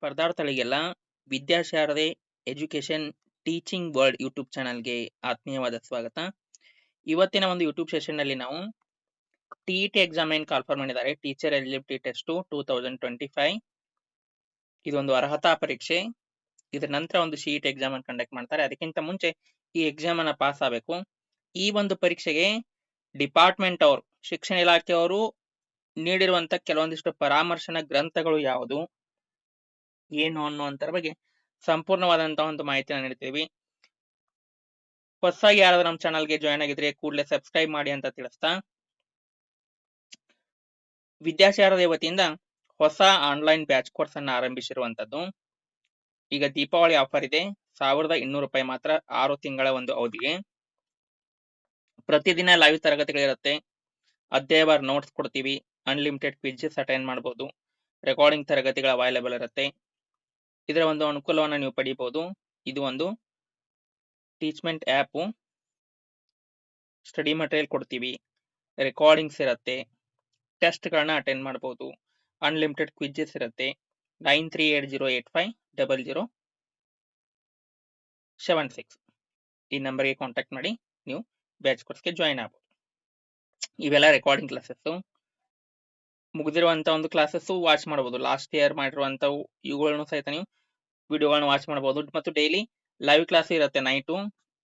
ಸ್ಪರ್ಧಾರ್ಥಿಗಳಿಗೆಲ್ಲ Vidyasharade education teaching world YouTube ಚಾನಲ್ಗೆ ಆತ್ಮೀಯವಾದ ಸ್ವಾಗತ. ಇವತ್ತಿನ ಒಂದು ಯೂಟ್ಯೂಬ್ ಸೆಷನ್ನಲ್ಲಿ ನಾವು ಟಿ ಟಿ ಎಕ್ಸಾಮ್ ಏನ್ ಕಾಲ್ಫರ್ ಮಾಡಿದ್ದಾರೆ. Teacher eligibility test two thousand twenty five. ಇದೊಂದು ಅರ್ಹತಾ ಪರೀಕ್ಷೆ. ಇದರ ನಂತರ ಒಂದು ಶೀಟ್ ಎಕ್ಸಾಮ್ ಅನ್ನು ಕಂಡಕ್ಟ್ ಮಾಡ್ತಾರೆ. ಅದಕ್ಕಿಂತ ಮುಂಚೆ ಈ ಎಕ್ಸಾಮ್ ಅನ್ನ ಪಾಸ್ ಆಗಬೇಕು. ಈ ಒಂದು ಪರೀಕ್ಷೆಗೆ ಡಿಪಾರ್ಟ್ಮೆಂಟ್ ಅವರು, ಶಿಕ್ಷಣ ಇಲಾಖೆಯವರು ನೀಡಿರುವಂತ ಕೆಲವೊಂದಿಷ್ಟು ಪರಾಮರ್ಶನ ಗ್ರಂಥಗಳು ಯಾವುದು? ಏನು ಅನ್ನುವಂತರ ಬಗ್ಗೆ ಸಂಪೂರ್ಣವಾದಂತಹ ಒಂದು ಮಾಹಿತಿಯನ್ನು ನೀಡ್ತೀವಿ ಹೊಸಾಗಿ ಯಾರಾದ್ರೂ ನಮ್ಮ ಚಾನಲ್ಗೆ ಜಾಯ್ನ್ ಆಗಿದ್ರೆ ಕೂಡಲೇ ಸಬ್ಸ್ಕ್ರೈಬ್ ಮಾಡಿ ಅಂತ ತಿಳಿಸ್ತಾ. ವಿದ್ಯಾಶಾರದ ವತಿಯಿಂದ ಹೊಸ ಆನ್ಲೈನ್ ಬ್ಯಾಚ್ ಕೋರ್ಸ್ ಅನ್ನ ಆರಂಭಿಸಿರುವಂತದ್ದು ಈಗ ದೀಪಾವಳಿ ಆಫರ್ ಇದೆ. ಸಾವಿರದ ಇನ್ನೂರು ರೂಪಾಯಿ ಮಾತ್ರ ಆರು ತಿಂಗಳ ಒಂದು ಅವಧಿಗೆ. ಪ್ರತಿದಿನ ಲೈವ್ ತರಗತಿಗಳಿರುತ್ತೆ. ಅಧ್ಯಾಯವಾರ ನೋಟ್ಸ್ ಕೊಡ್ತೀವಿ. ಅನ್ಲಿಮಿಟೆಡ್ ಕ್ವಿಜಸ್ ಅಟೆಂಡ್ ಮಾಡಬಹುದು ರೆಕಾರ್ಡಿಂಗ್ ತರಗತಿಗಳು ಅವೈಲೇಬಲ್ ಇರುತ್ತೆ. ಇದರ ಒಂದು ಅನುಕೂಲವನ್ನು ನೀವು ಪಡಿಬಹುದು ಇದು ಒಂದು ಟೀಚ್ಮೆಂಟ್ ಆ್ಯಪು ಸ್ಟಡಿ ಮಟೀರಿಯಲ್ ಕೊಡ್ತೀವಿ. ರೆಕಾರ್ಡಿಂಗ್ಸ್ ಇರುತ್ತೆ. ಟೆಸ್ಟ್ಗಳನ್ನ ಅಟೆಂಡ್ ಮಾಡ್ಬೋದು. ಅನ್ಲಿಮಿಟೆಡ್ ಕ್ವಿಜಸ್ ಇರುತ್ತೆ. Nine three eight zero eight five double zero seven six ಈ ನಂಬರ್ಗೆ ಕಾಂಟ್ಯಾಕ್ಟ್ ಮಾಡಿ ನೀವು ಬ್ಯಾಚ್ ಕೋರ್ಸ್ಗೆ ಜಾಯಿನ್ ಆಗ್ಬೋದು. ಇವೆಲ್ಲ ರೆಕಾರ್ಡಿಂಗ್ ಕ್ಲಾಸಸ್ಸು ಮುಗಿದಿರುವಂಥ ಒಂದು ಕ್ಲಾಸಸ್ಸು ವಾಚ್ ಮಾಡಬಹುದು ಲಾಸ್ಟ್ ಇಯರ್ ಮಾಡಿರುವಂಥವು ಇವುಗಳನ್ನು ಸಹಿತ ನೀವು ವಿಡಿಯೋಗಳನ್ನ ವಾಚ್ ಮಾಡಬಹುದು ಮತ್ತು ಡೈಲಿ ಲೈವ್ ಕ್ಲಾಸ್ ಇರುತ್ತೆ night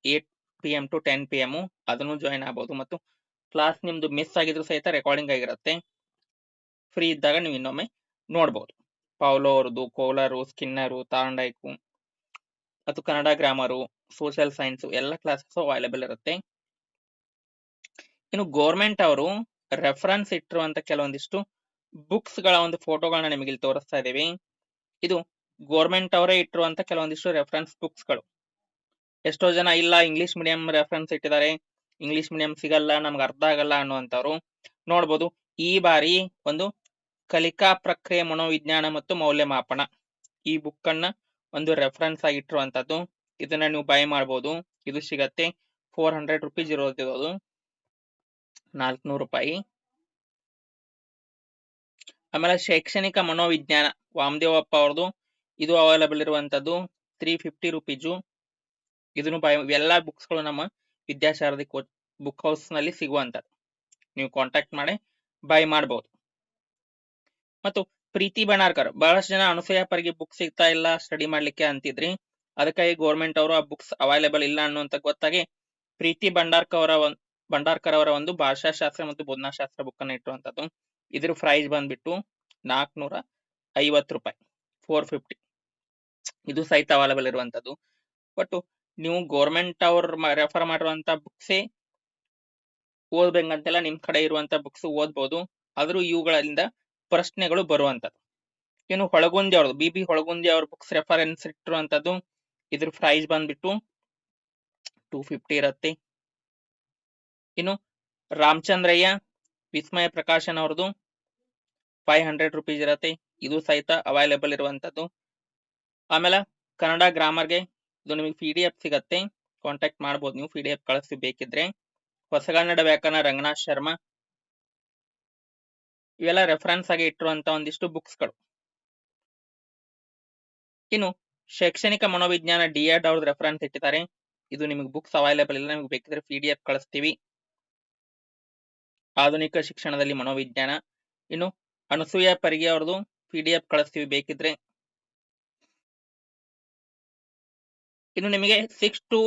eight P M to ten P M ಅದನ್ನು ಜಾಯಿನ್ ಆಗಬಹುದು ಮತ್ತು ಕ್ಲಾಸ್ ನಿಮ್ದು ಮಿಸ್ ಆಗಿದ್ರು ಸಹಿತ ರೆಕಾರ್ಡಿಂಗ್ ಆಗಿರುತ್ತೆ. ಫ್ರೀ ಇದ್ದಾಗ ನೀವು ಇನ್ನೊಮ್ಮೆ ನೋಡಬಹುದು ಪೌಲೋ ಅವ್ರದ್ದು ಕೋಲಾರು ಸ್ಕಿನ್ನರು ತಾಂಡೈಕು ಮತ್ತು ಕನ್ನಡ ಗ್ರಾಮರು ಸೋಷಿಯಲ್ ಸೈನ್ಸ್ ಎಲ್ಲ ಕ್ಲಾಸಸ್ ಅವೈಲೇಬಲ್ ಇರುತ್ತೆ. ಇನ್ನು ಗೋರ್ಮೆಂಟ್ ಅವರು ರೆಫರೆನ್ಸ್ ಇಟ್ಟಿರುವಂತ ಕೆಲವೊಂದಿಷ್ಟು ಬುಕ್ಸ್ಗಳ ಒಂದು ಫೋಟೋಗಳನ್ನ ನಿಮಗೆ ಇಲ್ಲಿ ತೋರಿಸ್ತಾ ಇದ್ದೀವಿ. ಇದು ಗೋರ್ಮೆಂಟ್ ಅವರೇ ಇಟ್ಟಿರುವಂತ ಕೆಲವೊಂದಿಷ್ಟು ರೆಫರೆನ್ಸ್ ಬುಕ್ಸ್ಗಳು. ಎಷ್ಟೋ ಜನ, ಇಲ್ಲ ಇಂಗ್ಲಿಷ್ ಮೀಡಿಯಂ ರೆಫರೆನ್ಸ್ ಇಟ್ಟಿದ್ದಾರೆ. ಇಂಗ್ಲಿಷ್ ಮೀಡಿಯಂ ಸಿಗಲ್ಲ, ನಮ್ಗೆ ಅರ್ಥ ಆಗಲ್ಲ ಅನ್ನುವಂಥವ್ರು ನೋಡ್ಬೋದು. ಈ ಬಾರಿ ಒಂದು ಕಲಿಕಾ ಪ್ರಕ್ರಿಯೆ ಮನೋವಿಜ್ಞಾನ ಮತ್ತು ಮೌಲ್ಯಮಾಪನ ಈ ಬುಕ್ ಅನ್ನ ಒಂದು ರೆಫರೆನ್ಸ್ ಆಗಿ ಇಟ್ಟಿರುವಂತದ್ದು ಇದನ್ನ ನೀವು ಬೈ ಮಾಡಬಹುದು ಇದು ಸಿಗತ್ತೆ ಫೋರ್ ಹಂಡ್ರೆಡ್ ರುಪೀಸ್ ಇರೋದು ನಾಲ್ಕುನೂರು ರೂಪಾಯಿ. ಆಮೇಲೆ ಶೈಕ್ಷಣಿಕ ಮನೋವಿಜ್ಞಾನ, ವಾಮದೇವಪ್ಪ ಅವ್ರದ್ದು ಇದು ಅವೈಲಬಲ್ ಇರುವಂತದ್ದು ತ್ರೀ ಫಿಫ್ಟಿ ರುಪೀಸು. ಇದನ್ನು ಬೈ, ಎಲ್ಲ ಬುಕ್ಸ್ಗಳು ನಮ್ಮ ವಿದ್ಯಾಶಾರದಿ ಕೋಚ್ ಬುಕ್ ಹೌಸ್ನಲ್ಲಿ ಸಿಗುವಂತದ್ದು ನೀವು ಕಾಂಟ್ಯಾಕ್ಟ್ ಮಾಡಿ, ಬೈ ಮಾಡಬಹುದು ಮತ್ತು ಪ್ರೀತಿ ಬಣಾರ್ಕರ್, ಬಹಳಷ್ಟು ಜನ ಅನುಸೂಯ ಪರಿಗೆ ಬುಕ್ ಸಿಗ್ತಾ ಇಲ್ಲ, ಸ್ಟಡಿ ಮಾಡ್ಲಿಕ್ಕೆ ಅಂತಿದ್ರಿ. ಅದಕ್ಕಾಗಿ ಗೌರ್ಮೆಂಟ್ ಅವರು ಆ ಬುಕ್ಸ್ ಅವೈಲೇಬಲ್ ಇಲ್ಲ ಅನ್ನುವಂತ ಗೊತ್ತಾಗಿ ಪ್ರೀತಿ ಭಂಡಾರ್ಕ ಅವರ ಭಂಡಾರ್ಕರ್ ಅವರ ಒಂದು ಭಾಷಾಶಾಸ್ತ್ರ ಮತ್ತು ಬೋಧನಾಶಾಸ್ತ್ರ ಬುಕ್ ಅನ್ನು ಇಟ್ಟುವಂತದ್ದು ಇದ್ರ ಪ್ರೈಸ್ ಬಂದ್ಬಿಟ್ಟು ನಾಲ್ಕನೂರ ಐವತ್ತು ರೂಪಾಯಿ ಫೋರ್ ಫಿಫ್ಟಿ ಇದು ಸಹಿತ ಅವೈಲಬಲ್ ಇರುವಂತದ್ದು. ಬಟ್ ನೀವು ಗೌರ್ಮೆಂಟ್ ಅವ್ರ ರೆಫರ್ ಮಾಡಿರುವಂತ ಬುಕ್ಸೇ ಓದ್ಬೇಕಂತೆಲ್ಲ ನಿಮ್ ಕಡೆ ಇರುವಂತ ಬುಕ್ಸ್ ಓದ್ಬೋದು. ಆದ್ರೂ ಇವುಗಳಿಂದ ಪ್ರಶ್ನೆಗಳು ಬರುವಂತದ್ದು. ಇನ್ನು ಹೊಳಗುಂದಿ ಅವ್ರದ್ದು ಬಿ ಬಿ ಹೊಳಗುಂದಿ ಅವ್ರ ಬುಕ್ಸ್ ರೆಫರೆನ್ಸ್ ಇಟ್ಟಿರುವಂತದ್ದು, ಇದ್ರ ಪ್ರೈಸ್ ಬಂದ್ಬಿಟ್ಟು ಟೂ ಫಿಫ್ಟಿ ಇರತ್ತೆ. ಇನ್ನು ರಾಮಚಂದ್ರಯ್ಯ, ವಿಸ್ಮಯ ಪ್ರಕಾಶನ್ ಅವ್ರದ್ದು ಫೈವ್ ಹಂಡ್ರೆಡ್ ರುಪೀಸ್ ಇರತ್ತೆ. ಇದು ಸಹಿತ ಅವೈಲೇಬಲ್ ಇರುವಂತದ್ದು. ಆಮೇಲೆ ಕನ್ನಡ ಗ್ರಾಮರ್ಗೆ ಇದು ನಿಮಗೆ ಪಿ ಡಿ ಎಫ್ ಸಿಗತ್ತೆ ಕಾಂಟ್ಯಾಕ್ಟ್ ಮಾಡ್ಬೋದು ನೀವು ಪಿ ಡಿ ಎಫ್ ಕಳಿಸಿ ಬೇಕಿದ್ರೆ. ಹೊಸಗನ್ನಡ ವ್ಯಾಕರಣ ರಂಗನಾಥ್ ಶರ್ಮಾ. ಇವೆಲ್ಲ ರೆಫರೆನ್ಸ್ ಆಗಿ ಇಟ್ಟಿರುವಂತ ಒಂದಿಷ್ಟು ಬುಕ್ಸ್ಗಳು. ಇನ್ನು ಶೈಕ್ಷಣಿಕ ಮನೋವಿಜ್ಞಾನ ಡಿ ಎಡ್ ಅವ್ರದ್ದು ರೆಫರೆನ್ಸ್ ಇಟ್ಟಿದ್ದಾರೆ. ಇದು ನಿಮಗೆ ಬುಕ್ಸ್ ಅವೈಲೇಬಲ್ ಇಲ್ಲ, ನಿಮಗೆ ಬೇಕಿದ್ರೆ ಪಿ ಡಿ ಕಳಿಸ್ತೀವಿ. ಆಧುನಿಕ ಶಿಕ್ಷಣದಲ್ಲಿ ಮನೋವಿಜ್ಞಾನ. ಇನ್ನು ಅನಸೂಯ ಪರಿಗೆ ಅವ್ರದ್ದು ಪಿ ಡಿ ಎಫ್ ಕಳಿಸ್ತೀವಿ ಬೇಕಿದ್ರೆ. ಇನ್ನು ನಿಮಗೆ ಸಿಕ್ಸ್ ಟು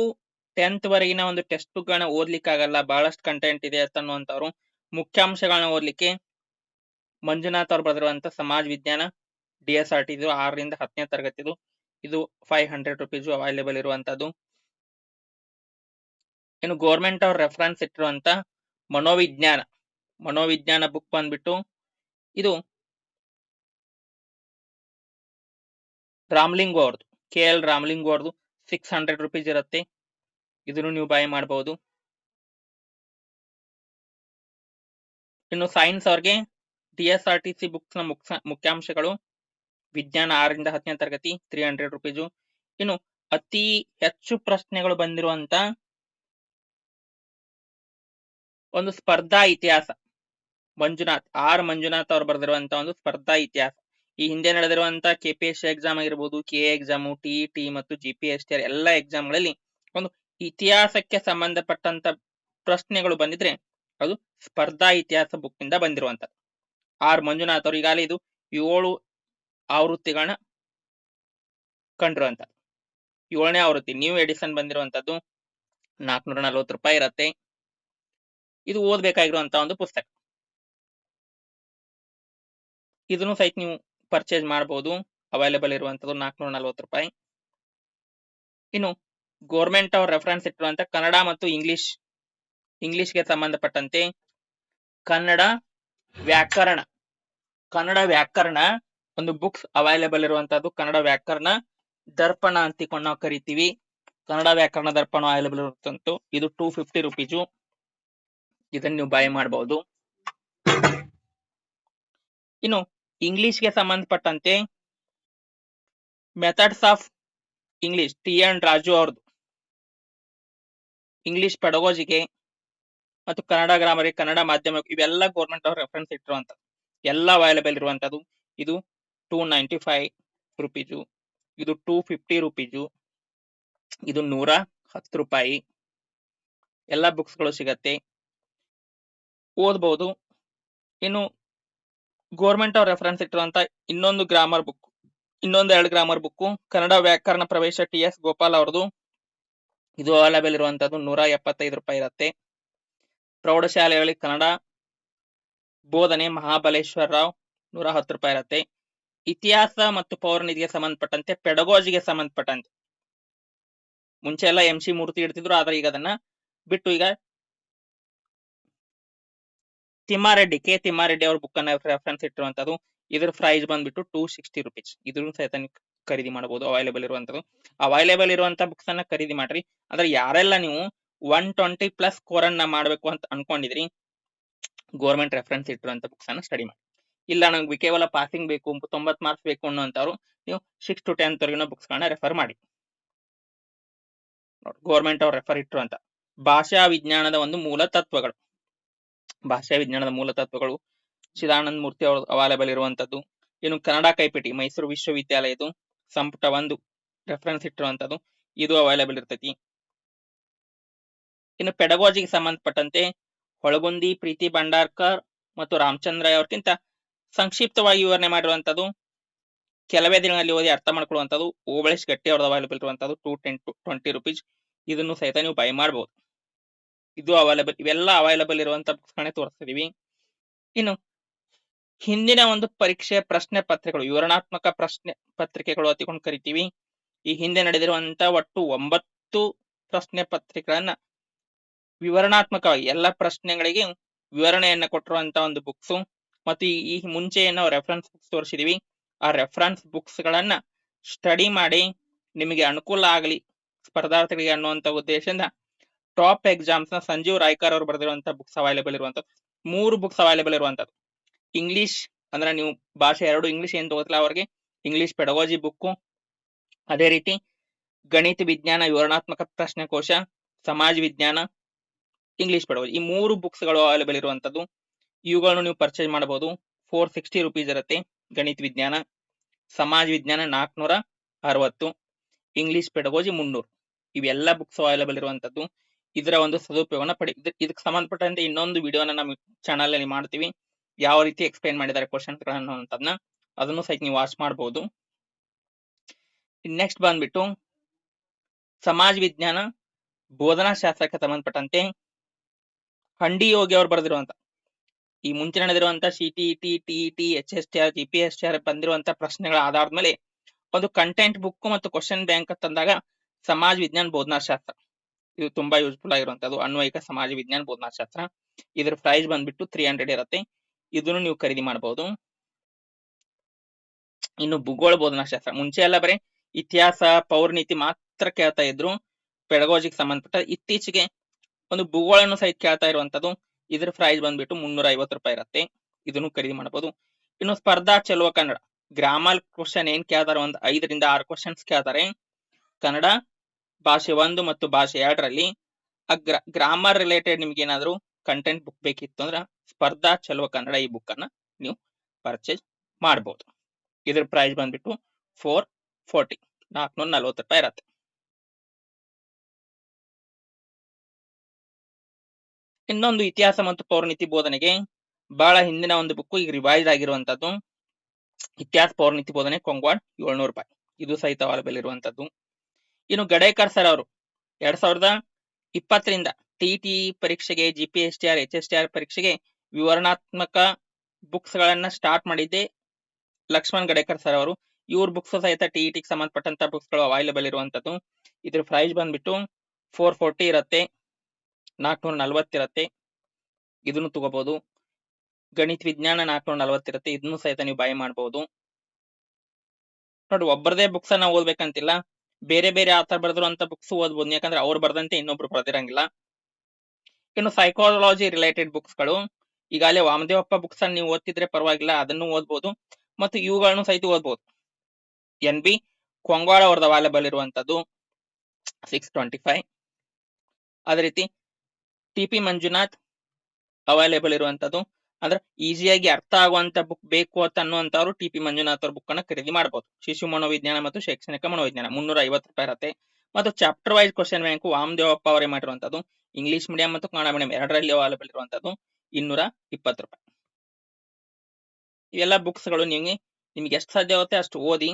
ಟೆಂತ್ ವರೆಗಿನ ಒಂದು ಟೆಕ್ಸ್ಟ್ ಬುಕ್ ಗಳನ್ನ ಓದ್ಲಿಕ್ಕೆ ಆಗಲ್ಲ ಬಹಳಷ್ಟು ಕಂಟೆಂಟ್ ಇದೆ ಅಂತ ಅನ್ನುವಂಥವ್ರು ಮುಖ್ಯಾಂಶಗಳನ್ನ ಓದ್ಲಿಕ್ಕೆ ಮಂಜುನಾಥ್ ಅವ್ರು ಬರೆದಿರುವಂತ ಸಮಾಜ ವಿಜ್ಞಾನ ಡಿ ಎಸ್ ಆರ್ ಟಿ ಇದು ಆರರಿಂದ ಹತ್ತನೇ ತರಗತಿದು. ಇದು ಫೈವ್ ಹಂಡ್ರೆಡ್ ರುಪೀಸ್ ಅವೈಲೇಬಲ್ ಇರುವಂತದ್ದು ಇನ್ನು ಗೌರ್ಮೆಂಟ್ ಅವ್ರ ರೆಫರೆನ್ಸ್ ಇಟ್ಟಿರುವಂತ ಮನೋವಿಜ್ಞಾನ. ಮನೋವಿಜ್ಞಾನ ಬುಕ್ ಬಂದ್ಬಿಟ್ಟು ಇದು ರಾಮ್ಲಿಂಗು ಅವ್ರದ್ದು ಕೆ ಎಲ್ ರಾಮ್ಲಿಂಗು ಅವ್ರದ್ದು ಸಿಕ್ಸ್ ಹಂಡ್ರೆಡ್ ರುಪೀಸ್ ಇರುತ್ತೆ. ಇದನ್ನು ನೀವು ಬೈ ಮಾಡಬಹುದು ಇನ್ನು ಸೈನ್ಸ್ ಅವ್ರಿಗೆ D S R T C ಬುಕ್ಸ್ನ ಮುಖ್ಯಾಂಶಗಳು ವಿಜ್ಞಾನ ಆರರಿಂದ ಹತ್ತನೇ ತರಗತಿ ತ್ರೀ ಹಂಡ್ರೆಡ್ ರುಪೀಸು ಇನ್ನು ಅತಿ ಹೆಚ್ಚು ಪ್ರಶ್ನೆಗಳು ಬಂದಿರುವಂತ ಒಂದು ಸ್ಪರ್ಧಾ ಇತಿಹಾಸ. ಮಂಜುನಾಥ್, ಆರ್ ಮಂಜುನಾಥ್ ಅವರು ಬರೆದಿರುವಂತ ಒಂದು ಸ್ಪರ್ಧಾ ಇತಿಹಾಸ. ಈ ಹಿಂದೆ ನಡೆದಿರುವಂತಹ ಕೆ ಪಿ ಎಸ್ ಎಕ್ಸಾಮ್ ಆಗಿರ್ಬೋದು ಕೆ ಎಕ್ಸಾಮು ಟಿ ಮತ್ತು ಜಿ ಪಿ ಎಸ್ ಟಿ ಎಲ್ಲ ಎಕ್ಸಾಮ್ಗಳಲ್ಲಿ ಒಂದು ಇತಿಹಾಸಕ್ಕೆ ಸಂಬಂಧಪಟ್ಟಂತ ಪ್ರಶ್ನೆಗಳು ಬಂದಿದ್ರೆ ಅದು ಸ್ಪರ್ಧಾ ಇತಿಹಾಸ ಬುಕ್ ಇಂದ ಬಂದಿರುವಂತ. ಆರ್ ಮಂಜುನಾಥ್ ಅವರು ಈಗಾಗಲೇ ಇದು ಏಳು ಆವೃತ್ತಿಗಳನ್ನ ಕಂಡಿರುವಂತ. ಏಳನೇ ಆವೃತ್ತಿ ನ್ಯೂ ಎಡಿಷನ್ ಬಂದಿರುವಂತದ್ದು ನಾಲ್ಕುನೂರ ನಲ್ವತ್ತು ರೂಪಾಯಿ ಇರತ್ತೆ. ಇದು ಓದ್ಬೇಕಾಗಿರುವಂತ ಒಂದು ಪುಸ್ತಕ. ಇದನ್ನು ಸಹಿತ ನೀವು ಪರ್ಚೇಸ್ ಮಾಡಬಹುದು ಅವೈಲೇಬಲ್ ಇರುವಂತದ್ದು ನಾಲ್ಕುನೂರ ನಲ್ವತ್ತು ರೂಪಾಯಿ. ಇನ್ನು ಗೋರ್ಮೆಂಟ್ ಅವ್ರ ರೆಫರೆನ್ಸ್ ಇಟ್ಟಿರುವಂತ ಕನ್ನಡ ಮತ್ತು ಇಂಗ್ಲಿಷ್ ಇಂಗ್ಲಿಷ್ಗೆ ಸಂಬಂಧಪಟ್ಟಂತೆ ಕನ್ನಡ ವ್ಯಾಕರಣ ಕನ್ನಡ ವ್ಯಾಕರಣ ಒಂದು ಬುಕ್ಸ್ ಅವೈಲೇಬಲ್ ಇರುವಂತದ್ದು ಕನ್ನಡ ವ್ಯಾಕರಣ ದರ್ಪಣ ಅಂತಿಕೊಂಡು ನಾವು ಕರಿತೀವಿ. ಕನ್ನಡ ವ್ಯಾಕರಣ ದರ್ಪಣ ಅವೈಲೇಬಲ್ ಇರುತ್ತಂತು ಇದು ಟೂ ಫಿಫ್ಟಿ ರುಪೀಸು ಇದನ್ನ ನೀವು ಬೈ ಮಾಡಬಹುದು ಇನ್ನು ಇಂಗ್ಲಿಷ್ಗೆ ಸಂಬಂಧಪಟ್ಟಂತೆ methods of English T N Raju ಅವ್ರದ್ದು ಇಂಗ್ಲಿಷ್ ಪಡಗೋಜಿಗೆ ಮತ್ತು ಕನ್ನಡ ಗ್ರಾಮರಿಗೆ ಕನ್ನಡ ಮಾಧ್ಯಮ ಇವೆಲ್ಲ ಗೌರ್ಮೆಂಟ್ ಅವ್ರ ರೆಫರೆನ್ಸ್ ಇಟ್ಟಿರುವಂಥದ್ದು. ಎಲ್ಲ ಅವೈಲೇಬಲ್ ಇರುವಂತದ್ದು ಇದು ಟೂ ನೈಂಟಿ ಫೈವ್ ರುಪೀಸು. ಇದು ಟೂ ಫಿಫ್ಟಿ ರುಪೀಸು. ಇದು ನೂರ ಹತ್ತು ರೂಪಾಯಿ. ಎಲ್ಲ ಬುಕ್ಸ್ಗಳು ಸಿಗತ್ತೆ. ಓದ್ಬೋದು. ಇನ್ನು ಗೋರ್ಮೆಂಟ್ ಅವ್ರ ರೆಫರೆನ್ಸ್ ಇಟ್ಟಿರುವಂತ ಇನ್ನೊಂದು ಗ್ರಾಮರ್ ಬುಕ್ ಇನ್ನೊಂದು ಎರಡು ಗ್ರಾಮರ್ ಬುಕ್ ಕನ್ನಡ ವ್ಯಾಕರಣ ಪ್ರವೇಶ ಟಿ ಎಸ್ ಗೋಪಾಲ್ ಅವ್ರದ್ದು ಇದು ಅವೈಲೇಬಲ್ ಇರುವಂತದ್ದು, ನೂರ ಎಪ್ಪತ್ತೈದು ರೂಪಾಯಿ ಇರುತ್ತೆ. ಪ್ರೌಢಶಾಲೆಗಳಿಗೆ ಕನ್ನಡ ಬೋಧನೆ ಮಹಾಬಲೇಶ್ವರ ರಾವ್ ನೂರ ಹತ್ತು ರೂಪಾಯಿ ಇರುತ್ತೆ. ಇತಿಹಾಸ ಮತ್ತು ಪೌರನಿಧಿಗೆ ಸಂಬಂಧಪಟ್ಟಂತೆ ಪೆಡಗೋಜಿಗೆ ಸಂಬಂಧಪಟ್ಟಂತೆ. ಮುಂಚೆ ಎಲ್ಲ ಎಂ ಸಿ ಮೂರ್ತಿ ಇಡ್ತಿದ್ರು, ಆದ್ರೆ ಈಗ ಅದನ್ನ ಬಿಟ್ಟು ಈಗ ತಿಮ್ಮಾರೆಡ್ಡಿ, ಕೆ ತಿಮ್ಮಾರೆಡ್ಡಿ ಅವ್ರ ಬುಕ್ ಅನ್ನ ರೆಫರೆನ್ಸ್ ಇಟ್ಟಿರುವಂತದ್ದು. ಇದ್ರ ಪ್ರೈಸ್ ಬಂದ್ಬಿಟ್ಟು ಟೂ ಸಿಕ್ಸ್ಟಿ ರುಪೀಸ್ ಇದ್ರ ಸಹಿತ ಖರೀದಿ ಮಾಡಬಹುದು ಅವೈಲೇಬಲ್ ಇರುವಂತದ್ದು. ಅವೈಲೇಬಲ್ ಇರುವಂತ ಬುಕ್ಸ್ ಅನ್ನ ಖರೀದಿ ಮಾಡ್ರಿ. ಅಂದ್ರೆ ಯಾರೆಲ್ಲ ನೀವು ಒನ್ ಟ್ವೆಂಟಿ ಪ್ಲಸ್ ಕೋರ್ ಅನ್ನ ಮಾಡ್ಬೇಕು ಅಂತ ಅನ್ಕೊಂಡಿದ್ರಿ ಗೋರ್ಮೆಂಟ್ ರೆಫರೆನ್ಸ್ ಇಟ್ಟಿರುವಂತ ಬುಕ್ಸ್ ಅನ್ನ ಸ್ಟಡಿ ಮಾಡಿ. ಇಲ್ಲ ನಂಗೆ ಕೇವಲ ಪಾಸಿಂಗ್ ಬೇಕು ತೊಂಬತ್ ಮಾರ್ಕ್ಸ್ ಬೇಕು ಅನ್ನೋಂಥವ್ರು ನೀವು ಸಿಕ್ಸ್ ಟು ಟೆಂತ್ ವರೆಗಿನ ಬುಕ್ಸ್ ಗಳನ್ನ ರೆಫರ್ ಮಾಡಿ. ಗೋರ್ಮೆಂಟ್ ಅವ್ರು ರೆಫರ್ ಇಟ್ಟಿರುವಂತ ಭಾಷಾ ವಿಜ್ಞಾನದ ಒಂದು ಮೂಲ ತತ್ವಗಳು. ಭಾಷಾ ವಿಜ್ಞಾನದ ಮೂಲ ತತ್ವಗಳು. ಚಿದಾನಂದ ಮೂರ್ತಿ ಅವರು ಅವೈಲೇಬಲ್ ಇರುವಂತದ್ದು. ಇನ್ನು ಕನ್ನಡ ಕೈಪಿಟಿ, ಮೈಸೂರು ವಿಶ್ವವಿದ್ಯಾಲಯದು ಸಂಪುಟ ಒಂದು ರೆಫರೆನ್ಸ್ ಇಟ್ಟಿರುವಂತದ್ದು. ಇದು ಅವೈಲೇಬಲ್ ಇರ್ತೈತಿ. ಇನ್ನು ಪೆಡಗೋಜಿಗೆ ಸಂಬಂಧಪಟ್ಟಂತೆ ಹೊಳಗುಂದಿ, ಪ್ರೀತಿ ಭಂಡಾರ್ಕರ್ ಮತ್ತು ರಾಮಚಂದ್ರ ಅವ್ರಕ್ಕಿಂತ ಸಂಕ್ಷಿಪ್ತವಾಗಿ ವಿವರಣೆ ಮಾಡಿರುವಂತದ್ದು. ಕೆಲವೇ ದಿನಗಳಲ್ಲಿ ಓದಿ ಅರ್ಥ ಮಾಡ್ಕೊಳ್ಳುವಂಥದ್ದು ಓಬಳೇಶ್ ಗಟ್ಟಿ ಅವ್ರದ್ದು ಅವೈಲೇಬಲ್ ಇರುವಂತದ್ದು two ten to twenty rupees ಇದನ್ನು ಸಹಿತ ನೀವು ಬೈ ಮಾಡಬಹುದು ಇದು ಅವೈಲೇಬಲ್ ಇವೆಲ್ಲ ಅವೈಲಬಲ್ ಇರುವಂತ ಪುಸ್ತಕನೇ ತೋರಿಸ್ತಿದೀವಿ. ಇನ್ನು, ಹಿಂದಿನ ಒಂದು ಪರೀಕ್ಷೆ ಪ್ರಶ್ನೆ ಪತ್ರಿಕೆಗಳು, ವಿವರಣಾತ್ಮಕ ಪ್ರಶ್ನೆ ಪತ್ರಿಕೆಗಳು ಅತಿಕೊಂಡು ಕರಿತೀವಿ. ಈ ಹಿಂದೆ ನಡೆದಿರುವಂತ ಒಟ್ಟು ಒಂಬತ್ತು ಪ್ರಶ್ನೆ ಪತ್ರಿಕೆಗಳನ್ನ ವಿವರಣಾತ್ಮಕವಾಗಿ, ಎಲ್ಲ ಪ್ರಶ್ನೆಗಳಿಗೆ ವಿವರಣೆಯನ್ನ ಕೊಟ್ಟಿರುವಂತ ಒಂದು ಬುಕ್ಸ್ ಮತ್ತು ಈ- ಮುಂಚೆ ನಾವು ರೆಫರೆನ್ಸ್ ಬುಕ್ಸ್ ತೋರಿಸಿದೀವಿ. ಆ ರೆಫರೆನ್ಸ್ ಬುಕ್ಸ್ ಗಳನ್ನ ಸ್ಟಡಿ ಮಾಡಿ, ನಿಮಗೆ ಅನುಕೂಲ ಆಗಲಿ, ಸ್ಪರ್ಧಾರ್ಥಿಗಳಿಗೆ ಅನ್ನುವಂತ ಉದ್ದೇಶದಿಂದ ಟಾಪ್ ಎಕ್ಸಾಮ್ಸ್ನ ಸಂಜೀವ್ ರಾಯ್ಕರ್ ಅವರು ಬರೆದಿರುವಂತ ಬುಕ್ಸ್ ಅವೈಲೇಬಲ್ ಇರುವಂತದ್ದು. ಮೂರು ಬುಕ್ಸ್ ಅವೈಲೇಬಲ್ ಇರುವಂತದ್ದು. ಇಂಗ್ಲಿಷ್ ಅಂದ್ರೆ ನೀವು ಭಾಷೆ ಎರಡು ಇಂಗ್ಲಿಷ್ ಏನ್ ತಗೋತಿಲ್ಲ ಅವರಿಗೆ. ಇಂಗ್ಲಿಷ್ ಪೆಡಗೋಜಿ ಬುಕ್ಕು ಅದೇ ರೀತಿ ಗಣಿತ ವಿಜ್ಞಾನ ವಿವರಣಾತ್ಮಕ ಪ್ರಶ್ನೆಕೋಶ ಸಮಾಜ ವಿಜ್ಞಾನ ಇಂಗ್ಲಿಷ್ ಪೆಡಗೋಜಿ ಈ ಮೂರು ಬುಕ್ಸ್ಗಳು ಅವೈಲೇಬಲ್ ಇರುವಂತದ್ದು. ಇವುಗಳನ್ನು ನೀವು ಪರ್ಚೇಸ್ ಮಾಡಬಹುದು. ಫೋರ್ ಸಿಕ್ಸ್ಟಿ ರುಪೀಸ್ ಇರುತ್ತೆ ಗಣಿತ ವಿಜ್ಞಾನ, ಸಮಾಜ ವಿಜ್ಞಾನ ನಾಲ್ಕುನೂರ ಅರವತ್ತು ಇಂಗ್ಲಿಷ್ ಪೆಡಗೋಜಿ ಮುನ್ನೂರು. ಇವೆಲ್ಲ ಬುಕ್ಸ್ ಅವೈಲೇಬಲ್ ಇರುವಂತದ್ದು. ಇದರ ಒಂದು ಸದುಪಯೋಗನ ಪಡಿ ಇದ್- ಇದಕ್ಕೆ ಸಂಬಂಧಪಟ್ಟಂತೆ ಇನ್ನೊಂದು ವಿಡಿಯೋನ ನಮ್ಮ ಚಾನಲ್ ಅಲ್ಲಿ ಮಾಡ್ತೀವಿ. ಯಾವ ರೀತಿ ಎಕ್ಸ್ಪ್ಲೈನ್ ಮಾಡಿದ್ದಾರೆ ಕ್ವಶನ್ಸ್ಗಳನ್ನು ಅಂತದನ್ನ ಅದನ್ನು ಸಹಿತ ನೀವು ವಾಚ್ ಮಾಡಬಹುದು ನೆಕ್ಸ್ಟ್ ಬಂದ್ಬಿಟ್ಟು, ಸಮಾಜ ವಿಜ್ಞಾನ, ಬೋಧನಾ ಶಾಸ್ತ್ರಕ್ಕೆ ಸಂಬಂಧಪಟ್ಟಂತೆ ಹಂಡಿ ಯೋಗಿ ಅವರು ಬರೆದಿರುವಂತ ಈ ಮುಂಚೆ ನಡೆದಿರುವಂತ C T T T T H S T R G P S T R ಬಂದಿರುವಂತ ಪ್ರಶ್ನೆಗಳ ಆಧಾರದ ಮೇಲೆ ಒಂದು ಕಂಟೆಂಟ್ ಬುಕ್ ಮತ್ತು ಕ್ವಶನ್ ಬ್ಯಾಂಕ್ ತಂದಾಗ ಸಮಾಜ ವಿಜ್ಞಾನ ಬೋಧನಾ ಶಾಸ್ತ್ರ. ಇದು ತುಂಬಾ ಯೂಸ್ಫುಲ್ ಆಗಿರುವಂತದ್ದು ಅನ್ವಯಿಕ ಸಮಾಜ ವಿಜ್ಞಾನ ಬೋಧನಾಶಾಸ್ತ್ರ. ಇದ್ರ ಪ್ರೈಸ್ ಬಂದ್ಬಿಟ್ಟು ತ್ರೀ ಹಂಡ್ರೆಡ್ ಇರುತ್ತೆ. ಇದನ್ನು ನೀವು ಖರೀದಿ ಮಾಡಬಹುದು ಇನ್ನು ಭೂಗೋಳ ಬೋಧನಾಶಾಸ್ತ್ರ. ಮುಂಚೆ ಎಲ್ಲ ಬರೀ ಇತಿಹಾಸ, ಪೌರನೀತಿ ಮಾತ್ರ ಕೇಳ್ತಾ ಇದ್ರು. ಪೆಡಗೋಜಿಗೆ ಸಂಬಂಧಪಟ್ಟ ಇತ್ತೀಚೆಗೆ ಒಂದು ಭೂಗೋಳನ್ನು ಸಹಿತ ಕೇಳ್ತಾ ಇರುವಂತದ್ದು ಇದ್ರ ಪ್ರೈಸ್ ಬಂದ್ಬಿಟ್ಟು ಮುನ್ನೂರ ಐವತ್ತು ರೂಪಾಯಿ ಇರುತ್ತೆ. ಇದನ್ನು ಖರೀದಿ ಮಾಡಬಹುದು ಇನ್ನು ಸ್ಪರ್ಧಾ ಚೆಲುವ ಕನ್ನಡ. ಗ್ರಾಮಲ್ ಕ್ವಶನ್ ಏನ್ ಕೇಳ್ತಾರೆ? ಒಂದ್ ಐದರಿಂದ ಆರು ಕ್ವಶನ್ಸ್ ಕೇಳ್ತಾರೆ. ಕನ್ನಡ ಭಾಷೆ ಒಂದು ಮತ್ತು ಭಾಷೆ ಎರಡರಲ್ಲಿ ಅಗ್ರ ಗ್ರಾಮರ್ ರಿಲೇಟೆಡ್ ನಿಮ್ಗೆ ಏನಾದ್ರು ಕಂಟೆಂಟ್ ಬುಕ್ ಬೇಕಿತ್ತು ಅಂದ್ರೆ ಸ್ಪರ್ಧಾ ಚಲುವ ಕನ್ನಡ ಈ ಬುಕ್ ಅನ್ನ ನೀವು ಪರ್ಚೇಸ್ ಮಾಡಬಹುದು ಇದ್ರ ಪ್ರೈಸ್ ಬಂದ್ಬಿಟ್ಟು ಫೋರ್ ಫೋರ್ಟಿ ನಾಲ್ಕುನೂರ ನಲ್ವತ್ತು ರೂಪಾಯಿ ಇರತ್ತೆ. ಇನ್ನೊಂದು ಇತಿಹಾಸ ಮತ್ತು ಪೌರನೀತಿ ಬೋಧನೆಗೆ ಬಹಳ ಹಿಂದಿನ ಒಂದು ಬುಕ್ ಈಗ ರಿವೈಸ್ ಆಗಿರುವಂತದ್ದು ಇತಿಹಾಸ ಪೌರನೀತಿ ಬೋಧನೆ ಕೊಂಗ್ವಾಡ್ ಏಳ್ನೂರು ರೂಪಾಯಿ. ಇದು ಸಹಿತ ಅವೈಲೇಬಲ್ ಇರುವಂತದ್ದು. ಇನ್ನು ಗಡೇಕರ್ ಸರ್ ಅವರು. ಎರಡ್ ಸಾವಿರದ ಇಪ್ಪತ್ತರಿಂದ ಟಿ ಪರೀಕ್ಷೆಗೆ G P S T R H S T R ಪರೀಕ್ಷೆಗೆ ವಿವರಣಾತ್ಮಕ ಬುಕ್ಸ್ ಗಳನ್ನ ಸ್ಟಾರ್ಟ್ ಮಾಡಿದ್ದೆ ಲಕ್ಷ್ಮಣ್ ಗಡೇಕರ್ ಸರ್ ಅವರು. ಇವ್ರ ಬುಕ್ಸ್ ಸಹಿತ ಟಿ ಟಿಗೆ ಸಂಬಂಧಪಟ್ಟಂತ ಬುಕ್ಸ್ಗಳು ಅವೈಲೇಬಲ್ ಇರುವಂತದ್ದು. ಇದ್ರ ಪ್ರೈಸ್ ಬಂದ್ಬಿಟ್ಟು ಫೋರ್ ಫೋರ್ಟಿ ಇರತ್ತೆ ನಾಲ್ಕುನೂರ ನಲ್ವತ್ತಿರತ್ತೆ ಇದನ್ನು ತಗೋಬಹುದು ಗಣಿತ ವಿಜ್ಞಾನ ನಾಲ್ಕುನೂರ ನಲ್ವತ್ತಿರತ್ತೆ ಇದನ್ನು ಸಹಿತ ನೀವು ಬೈ ಮಾಡಬಹುದು ನೋಡಿ ಒಬ್ಬರದೇ ಬುಕ್ಸ್ ಅನ್ನ ಓದ್ಬೇಕಂತಿಲ್ಲ. ಬೇರೆ ಬೇರೆ ಆಥರ್ ಬರೆದಿರುವಂತ ಬುಕ್ಸ್ ಓದ್ಬೋದು. ಯಾಕಂದ್ರೆ ಅವ್ರು ಬರ್ದಂತೆ ಇನ್ನೊಬ್ರು ಬರ್ದಿರಂಗಿಲ್ಲ. ಇನ್ನು ಸೈಕಾಲಜಿ ರಿಲೇಟೆಡ್ ಬುಕ್ಸ್ಗಳು, ಈಗಾಗಲೇ ವಾಮದೇವಪ್ಪ ಬುಕ್ಸ್ ಅನ್ನು ನೀವು ಓದ್ತಿದ್ರೆ ಪರವಾಗಿಲ್ಲ, ಅದನ್ನು ಓದ್ಬೋದು. ಮತ್ತು ಇವುಗಳನ್ನು ಸಹಿತ ಓದ್ಬೋದು. ಎನ್ ಬಿ, ಕೊಂಗ್ವಾಳ ಅವ್ರದ್ದು ಅವೈಲೇಬಲ್ ಇರುವಂತದ್ದು ಸಿಕ್ಸ್ ಟ್ವೆಂಟಿ ಫೈವ್ ಅದೇ ರೀತಿ, ಟಿ ಪಿ ಮಂಜುನಾಥ್ ಅವೈಲೇಬಲ್ ಇರುವಂತದ್ದು ಅಂದ್ರೆ ಈಸಿಯಾಗಿ ಅರ್ಥ ಆಗುವಂತ ಬುಕ್ ಬೇಕು ಅಂತ ಅನ್ನುವಂಥವ್ರು ಟಿ ಪಿ ಮಂಜುನಾಥ್ ಅವ್ರ ಬುಕ್ ಅನ್ನ ಖರೀದಿ ಮಾಡಬಹುದು ಶಿಶು ಮನೋವಿಜ್ಞಾನ ಮತ್ತು ಶೈಕ್ಷಣಿಕ ಮನೋವಿಜ್ಞಾನ, ಮುನ್ನೂರ ಐವತ್ತು ರೂಪಾಯಿ ಇರುತ್ತೆ. ಮತ್ತು chapter wise question bank Vamadevappa ಅವರೇ ಮಾಡಿರುವಂತದ್ದು ಇಂಗ್ಲಿಷ್ ಮೀಡಿಯಂ ಮತ್ತು ಕನ್ನಡ ಮೀಡಿಯಂ ಎರಡರಲ್ಲಿ ಅವೈಲಬಲ್ ಇರುವಂತದ್ದು ಇನ್ನೂರ ಇಪ್ಪತ್ತು ರೂಪಾಯಿ. ಇವೆಲ್ಲ ಬುಕ್ಸ್ಗಳು ನಿಮಗೆ, ನಿಮ್ಗೆ ಎಷ್ಟು ಸಾಧ್ಯ ಆಗುತ್ತೆ ಅಷ್ಟು ಓದಿ.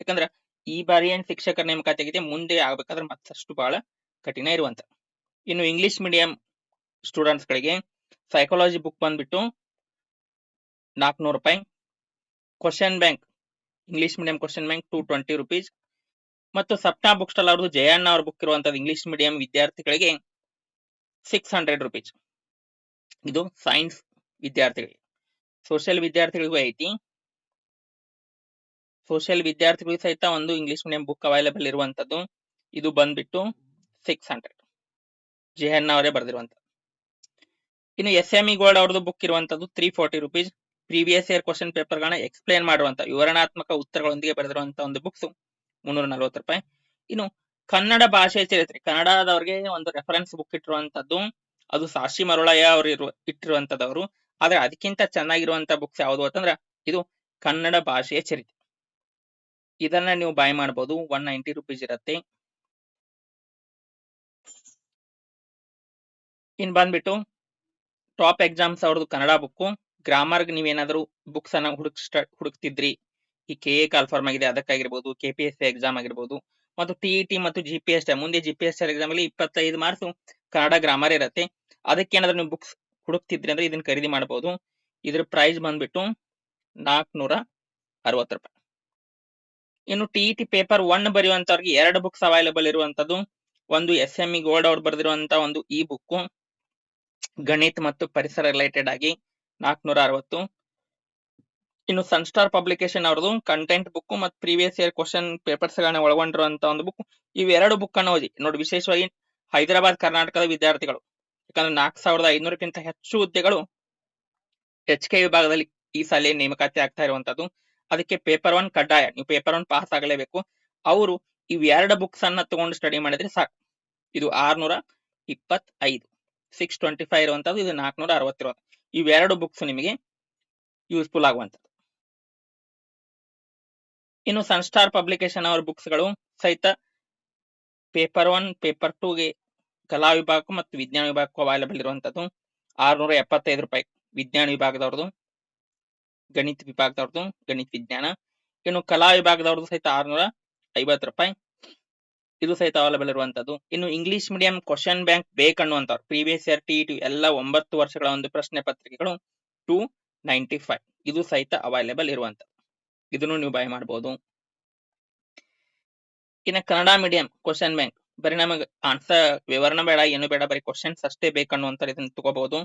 ಯಾಕಂದ್ರೆ ಈ ಬಾರಿ ಏನ್ ಶಿಕ್ಷಕರ ನೇಮಕಾತಿಯಾಗಿದೆ ಮುಂದೆ ಆಗ್ಬೇಕಾದ್ರೆ ಮತ್ತಷ್ಟು ಬಹಳ ಕಠಿಣ ಇರುವಂತ. ಇನ್ನು ಇಂಗ್ಲಿಷ್ ಮೀಡಿಯಂ ಸ್ಟೂಡೆಂಟ್ಸ್ ಗಳಿಗೆ ಸೈಕಾಲಜಿ ಬುಕ್ ಬಂದ್ಬಿಟ್ಟು ನಾಲ್ಕುನೂರು ರೂಪಾಯಿ. Question bank English medium question bank two twenty rupees ಮತ್ತು ಸಪ್ನಾ ಬುಕ್ ಸ್ಟಾಲ್ ಅವ್ರದ್ದು ಜಯಣ್ಣ ಅವ್ರ ಬುಕ್ ಇರುವಂತದ್ದು ಇಂಗ್ಲಿಷ್ ಮೀಡಿಯಂ ವಿದ್ಯಾರ್ಥಿಗಳಿಗೆ ಸಿಕ್ಸ್ ಹಂಡ್ರೆಡ್ ರುಪೀಸ್ ಇದು ಸೈನ್ಸ್ ವಿದ್ಯಾರ್ಥಿಗಳಿಗೆ. ಸೋಷಿಯಲ್ ವಿದ್ಯಾರ್ಥಿಗಳಿಗೂ ಐತಿ. ಸೋಷಿಯಲ್ ವಿದ್ಯಾರ್ಥಿಗಳಿಗೂ ಸಹಿತ ಒಂದು ಇಂಗ್ಲಿಷ್ ಮೀಡಿಯಂ ಬುಕ್ ಅವೈಲೇಬಲ್ ಇರುವಂತದ್ದು ಇದು ಬಂದ್ಬಿಟ್ಟು ಸಿಕ್ಸ್ ಹಂಡ್ರೆಡ್ ಜೆಹನ್ ಅವರೇ ಬರೆದಿರುವಂತದ್ದು ಇನ್ನು ಎಸ್ ಎಂ ಇ ಗೋಲ್ಡ್ ಅವ್ರದ್ದು ಬುಕ್ ಇರುವಂತದ್ದು three forty rupees previous year question paper ಗಳನ್ನ ಎಕ್ಸ್ಪ್ಲೇನ್ ಮಾಡುವಂತ ವಿವರಣಾತ್ಮಕ ಉತ್ತರಗಳೊಂದಿಗೆ ಬರೆದಿರುವಂತ ಒಂದು ಬುಕ್ಸ್ ಮುನ್ನೂರ ನಲವತ್ತು ರೂಪಾಯಿ. ಇನ್ನು ಕನ್ನಡ ಭಾಷೆ ಚರಿತ್ರೆ ಕನ್ನಡದವ್ರಿಗೆ ಒಂದು ರೆಫರೆನ್ಸ್ ಬುಕ್ ಇಟ್ಟಿರುವಂತದ್ದು ಅದು ಸಾಶಿ ಮರುಳಯ್ಯ ಅವರು ಇರುವ ಇಟ್ಟಿರುವಂತದವರು. ಆದ್ರೆ ಅದಕ್ಕಿಂತ ಚೆನ್ನಾಗಿರುವಂತ ಬುಕ್ಸ್ ಯಾವುದು ಅಂತಂದ್ರೆ ಇದು ಕನ್ನಡ ಭಾಷೆಯ ಚರಿತ್ರೆ. ಇದನ್ನ ನೀವು ಬೈ ಮಾಡಬಹುದು ಒನ್ ನೈಂಟಿ ರುಪೀಸ್ ಇರತ್ತೆ. ಇನ್ ಬಂದ್ಬಿಟ್ಟು ಟಾಪ್ ಎಕ್ಸಾಮ್ಸ್ ಅವ್ರದ್ದು ಕನ್ನಡ ಬುಕ್ ಗ್ರಾಮರ್ ನೀವೇನಾದ್ರೂ ಬುಕ್ಸ್ ಅನ್ನ ಹುಡುಕ್ ಸ್ಟಾರ್ಟ್ ಹುಡುಕ್ತಿದ್ರಿ? ಈ ಕೆ ಎ ಕಾಲ್ಫಾರ್ಮ್ ಆಗಿದೆ, ಅದಕ್ಕಾಗಿರ್ಬೋದು ಕೆ ಪಿ ಎಸ್ ಎಕ್ಸಾಮ್ ಆಗಿರ್ಬೋದು, ಮತ್ತು ಟಿ ಇ ಟಿ ಮತ್ತು ಜಿ ಪಿ ಎಸ್ ಮುಂದೆ ಜಿ ಪಿ ಎಸ್ ಎಕ್ಸಾಮ್ ಅಲ್ಲಿ ಇಪ್ಪತ್ತೈದು ಮಾರ್ಕ್ಸ್ ಕನ್ನಡ ಗ್ರಾಮರ್ ಇರುತ್ತೆ. ಅದಕ್ಕೆ ಏನಾದ್ರು ನೀವು ಬುಕ್ಸ್ ಹುಡುಕ್ತಿದ್ರಿ ಅಂದ್ರೆ ಇದನ್ನ ಖರೀದಿ ಮಾಡಬಹುದು ಇದ್ರ ಪ್ರೈಸ್ ಬಂದ್ಬಿಟ್ಟು ನಾಲ್ಕುನೂರ ಅರವತ್ತು ರೂಪಾಯಿ. ಇನ್ನು T E T paper one ಬರೆಯುವಂತವ್ರಿಗೆ ಎರಡು ಬುಕ್ಸ್ ಅವೈಲೇಬಲ್ ಇರುವಂತದ್ದು, ಒಂದು ಎಸ್ ಎಂ ಇ ಗೋಲ್ಡ್ ಅವ್ರು ಬರೆದಿರುವಂತ ಒಂದು ಇ ಬುಕ್ ಗಣಿತ ಮತ್ತು ಪರಿಸರ ರಿಲೇಟೆಡ್ ಆಗಿ ನಾಲ್ಕುನೂರ ಅರವತ್ತು ಇನ್ನು ಸನ್ಸ್ಟಾರ್ ಪಬ್ಲಿಕೇಶನ್ ಅವ್ರದ್ದು ಕಂಟೆಂಟ್ ಬುಕ್ ಮತ್ತು ಪ್ರೀವಿಯಸ್ ಇಯರ್ ಕ್ವಶನ್ ಪೇಪರ್ಸ್ ಗಳನ್ನ ಒಳಗೊಂಡಿರುವಂತ ಒಂದು ಬುಕ್ ಇವೆರಡು ಬುಕ್ ಅನ್ನು ಓದಿ. ನೋಡಿ ವಿಶೇಷವಾಗಿ ಹೈದರಾಬಾದ್, ಕರ್ನಾಟಕದ ವಿದ್ಯಾರ್ಥಿಗಳು. ಯಾಕಂದ್ರೆ ನಾಲ್ಕು ಸಾವಿರದ ಐನೂರಕ್ಕಿಂತ ಹೆಚ್ಚು ಹುದ್ದೆಗಳು ಎಚ್ ಕೆ ವಿಭಾಗದಲ್ಲಿ ಈ ಸಲ ನೇಮಕಾತಿ ಆಗ್ತಾ ಇರುವಂತದ್ದು. ಅದಕ್ಕೆ ಪೇಪರ್ ಒನ್ ಕಡ್ಡಾಯ. ನೀವು ಪೇಪರ್ ಒನ್ ಪಾಸ್ ಆಗಲೇಬೇಕು. ಅವರು ಇವೆರಡು ಬುಕ್ಸ್ ಅನ್ನ ತಗೊಂಡು ಸ್ಟಡಿ ಮಾಡಿದ್ರೆ ಸಾಕು. ಇದು ಆರ್ನೂರ ಇಪ್ಪತ್ತೈದು. ಸಿಕ್ಸ್ ಟ್ವೆಂಟಿ ಫೈವ್ ಇರುವಂತದ್ದು. ಇದು ನಾಲ್ಕುನೂರ ಅರವತ್ತಿರುವಂತ ಇವೆರಡು ಬುಕ್ಸ್ ನಿಮಗೆ ಯೂಸ್ಫುಲ್ ಆಗುವಂತದ್ದು ಇನ್ನು ಸನ್ಸ್ಟಾರ್ ಪಬ್ಲಿಕೇಶನ್ ಅವರ ಬುಕ್ಸ್ಗಳು ಸಹಿತ ಪೇಪರ್ ಒನ್ ಪೇಪರ್ ಟೂಗೆ ಕಲಾ ವಿಭಾಗ ಮತ್ತು ವಿಜ್ಞಾನ ವಿಭಾಗಕ್ಕೂ ಅವೈಲೇಬಲ್ ಇರುವಂತದ್ದು ಆರ್ನೂರ ಎಪ್ಪತ್ತೈದು ರೂಪಾಯಿ ವಿಜ್ಞಾನ ವಿಭಾಗದವ್ರದ್ದು, ಗಣಿತ ವಿಭಾಗದವ್ರದ್ದು, ಗಣಿತ ವಿಜ್ಞಾನ. ಇನ್ನು ಕಲಾ ವಿಭಾಗದವ್ರದ್ದು ಸಹಿತ ಆರ್ನೂರ ಐವತ್ತು ರೂಪಾಯಿ ಇದು ಸಹಿತ ಅವೈಲೇಬಲ್ ಇರುವಂತದ್ದು ಇನ್ನು ಇಂಗ್ಲಿಷ್ ಮೀಡಿಯಂ ಕ್ವಶನ್ ಬ್ಯಾಂಕ್ ಬೇಕನ್ನುವಂತವ್ರು ಪ್ರೀವಿಯಸ್ ಇಯರ್ ಟಿ ಟಿ ಎಲ್ಲ ಒಂಬತ್ತು ವರ್ಷಗಳ ಒಂದು ಪ್ರಶ್ನೆ ಪತ್ರಿಕೆಗಳು ಟೂ ನೈಂಟಿ ಫೈವ್ ಇದು ಸಹಿತ ಅವೈಲೇಬಲ್ ಇರುವಂತದ್ದು. ಇದನ್ನು ನೀವು ಬೈ ಮಾಡಬಹುದು ಇನ್ನು ಕನ್ನಡ ಮೀಡಿಯಂ ಕ್ವಶನ್ ಬ್ಯಾಂಕ್ ಬರೀ ನಮಗೆ ಆನ್ಸರ್ ವಿವರಣೆ ಬೇಡ, ಏನು ಬೇಡ, ಬರೀ ಕ್ವಶನ್ಸ್ ಅಷ್ಟೇ ಬೇಕನ್ನುವಂತ ಇದನ್ನು ತಗೋಬಹುದು.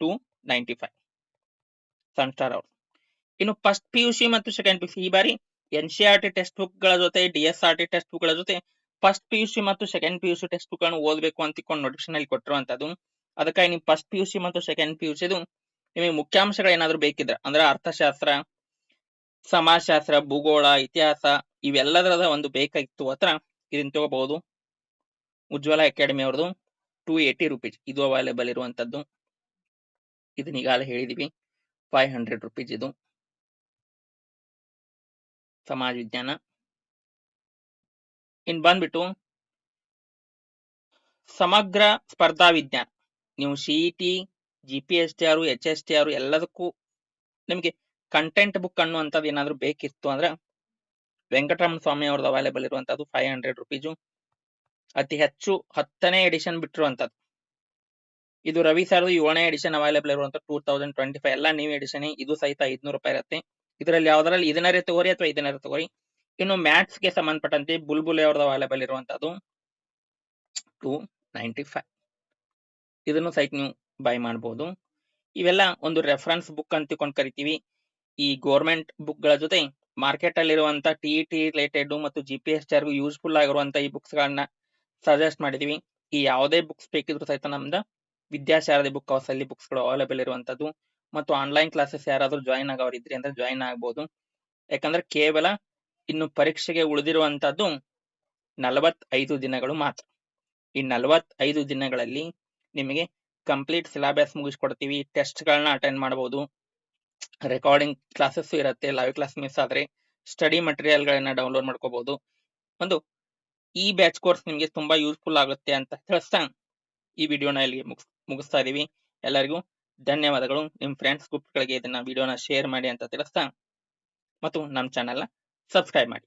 Two ninety five Sunstar ಅವರು. ಇನ್ನು ಫಸ್ಟ್ ಪಿ ಯು ಸಿ ಮತ್ತು ಸೆಕೆಂಡ್ ಪಿ ಸಿ ಈ ಬಾರಿ N C R T text ಬುಕ್ಗಳ ಜೊತೆ D S R T text ಬುಕ್ಗಳ ಜೊತೆ ಫಸ್ಟ್ ಪಿ ಯು ಸಿ ಮತ್ತು second P U C text ಬುಕ್ಗಳನ್ನು ಓದಬೇಕು ಅಂತ ಇಟ್ಕೊಂಡು ನೋಟಿಫಿಕೇಶನ್ ಅಲ್ಲಿ ಕೊಟ್ಟಿರುವಂತದ್ದು ಅದಕ್ಕಾಗಿ ನೀವು ಫಸ್ಟ್ ಪಿ ಯು ಸಿ ಮತ್ತು ಸೆಕೆಂಡ್ ಪಿ ಯು ಸಿ ನಿಮಗೆ ಮುಖ್ಯಾಂಶಗಳು ಏನಾದ್ರು ಬೇಕಿದ್ರೆ, ಅಂದ್ರೆ ಅರ್ಥಶಾಸ್ತ್ರ, ಸಮಾಜಶಾಸ್ತ್ರ, ಭೂಗೋಳ, ಇತಿಹಾಸ ಇವೆಲ್ಲದರದ ಒಂದು ಬೇಕಾಗಿತ್ತು ಹತ್ರ ಇದನ್ನ ತಗೋಬಹುದು. ಉಜ್ವಲ ಅಕಾಡೆಮಿ ಅವ್ರದ್ದು ಟೂ ಏಟಿ ರುಪೀಸ್ ಇದು ಅವೈಲೇಬಲ್ ಇರುವಂತದ್ದು. ಇದನ್ನ ಈಗಾಗಲೇ ಹೇಳಿದೀವಿ. ಫೈವ್ ಹಂಡ್ರೆಡ್ ರುಪೀಸ್ ಇದು. ಸಮಾಜ ವಿಜ್ಞಾನ. ಇನ್ ಬಂದ್ಬಿಟ್ಟು ಸಮಗ್ರ ಸ್ಪರ್ಧಾ ವಿಜ್ಞಾನ. ನೀವು CET G P S T R H S T R ಎಲ್ಲದಕ್ಕೂ ನಿಮಗೆ ಕಂಟೆಂಟ್ ಬುಕ್ ಅನ್ನುವಂಥದ್ದು ಏನಾದರೂ ಬೇಕಿತ್ತು ಅಂದ್ರೆ ವೆಂಕಟರಮಣ ಸ್ವಾಮಿ ಅವ್ರದ್ದು ಅವೈಲೇಬಲ್ ಇರುವಂಥದ್ದು ಫೈವ್ ಹಂಡ್ರೆಡ್ ರುಪೀಸು ಅತಿ ಹೆಚ್ಚು ಹತ್ತನೇ ಎಡಿಷನ್ ಬಿಟ್ಟಿರುವಂಥದ್ದು. ಇದು ರವಿ ಸರ್ದು ಏಳನೇ ಎಡಿಷನ್ ಅವೈಲೇಬಲ್ ಇರುವಂಥ ಟೂ ತೌಸಂಡ್ ಟ್ವೆಂಟಿ ಫೈವ್ ಎಲ್ಲ ನ್ಯೂ ಎಡಿಷನ್ ಇದು ಸಹಿತ ಐದ್ನೂರು ರೂಪಾಯಿ ಇರುತ್ತೆ. ಇದರಲ್ಲಿ ಯಾವುದರಲ್ಲಿ ಇದನ್ನರೇ ತಗೋರಿ ಅಥವಾ ಇದನ್ನರೇ ತಗೋರಿ? ಇನ್ನು ಮ್ಯಾಥ್ಸ್ಗೆ ಸಂಬಂಧಪಟ್ಟಂತೆ ಬುಲ್ಬುಲೆ ಅವ್ರದ್ದು ಅವೈಲೇಬಲ್ ಇರುವಂತದ್ದು ಟೂ ನೈಂಟಿ ಫೈವ್ ಇದನ್ನು ಸಹಿತ ನೀವು ಬೈ ಮಾಡಬಹುದು ಇವೆಲ್ಲ ಒಂದು ರೆಫರೆನ್ಸ್ ಬುಕ್ ಅಂತ ತಿಳ್ಕೊಂಡು ಕರಿತೀವಿ. ಈ ಗೋರ್ಮೆಂಟ್ ಬುಕ್ಗಳ ಜೊತೆ ಮಾರ್ಕೆಟ್ ಅಲ್ಲಿರುವಂತ ಟಿ ಟಿ ರಿಲೇಟೆಡ್ ಮತ್ತು ಜಿ ಪಿ ಎಸ್ ಯೂಸ್ಫುಲ್ ಆಗಿರುವಂತ ಈ ಬುಕ್ಸ್ ಗಳನ್ನ ಸಜೆಸ್ಟ್ ಮಾಡಿದೀವಿ. ಈ ಯಾವುದೇ ಬುಕ್ಸ್ ಬೇಕಿದ್ರು ಸಹಿತ ನಮ್ದು ವಿದ್ಯಾಶಾರದಿ ಬುಕ್ ಹೌಸ್ ಅಲ್ಲಿ ಬುಕ್ಸ್ಗಳು ಅವೈಲೇಬಲ್ ಇರುವಂತದ್ದು ಮತ್ತು ಆನ್ಲೈನ್ ಕ್ಲಾಸಸ್ ಯಾರಾದ್ರೂ ಜಾಯಿನ್ ಆಗೋರು ಇದ್ರಿ ಅಂದ್ರೆ ಜಾಯಿನ್ ಆಗ್ಬೋದು. ಯಾಕಂದ್ರೆ ಕೇವಲ ಇನ್ನು ಪರೀಕ್ಷೆಗೆ ಉಳಿದಿರುವಂತದ್ದು ನಲವತ್ತೈದು ದಿನಗಳು ಮಾತ್ರ. ಈ ನಲವತ್ತೈದು ದಿನಗಳಲ್ಲಿ ನಿಮಗೆ ಕಂಪ್ಲೀಟ್ ಸಿಲೆಬಸ್ ಮುಗಿಸ್ಕೊಡ್ತೀವಿ ಟೆಸ್ಟ್ ಗಳನ್ನ ಅಟೆಂಡ್ ಮಾಡಬಹುದು ರೆಕಾರ್ಡಿಂಗ್ ಕ್ಲಾಸಸ್ ಇರುತ್ತೆ ಲೈವ್ ಕ್ಲಾಸ್ ಮಿಸ್ ಆದ್ರೆ ಸ್ಟಡಿ ಮಟೀರಿಯಲ್ ಗಳನ್ನ ಡೌನ್ಲೋಡ್ ಮಾಡ್ಕೋಬಹುದು ಒಂದು ಈ ಬ್ಯಾಚ್ ಕೋರ್ಸ್ ನಿಮಗೆ ತುಂಬಾ ಯೂಸ್ಫುಲ್ ಆಗುತ್ತೆ ಅಂತ ತಿಳಿಸ್ತಾ ಈ ವಿಡಿಯೋನ ಇಲ್ಲಿ ಮುಗಿಸ್, ಮುಗಿಸ್ತಾ ಇದೀವಿ. ಎಲ್ಲರಿಗೂ ಧನ್ಯವಾದಗಳು. ನಿಮ್ ಫ್ರೆಂಡ್ಸ್ ಗ್ರೂಪ್ ಗಳಿಗೆ ಇದನ್ನ ವಿಡಿಯೋನ ಶೇರ್ ಮಾಡಿ ಅಂತ ತಿಳಿಸ್ತಾ. ಮತ್ತು ನಮ್ಮ ಚಾನೆಲ್ನ ಸಬ್ಸ್ಕ್ರೈಬ್ ಮಾಡಿ.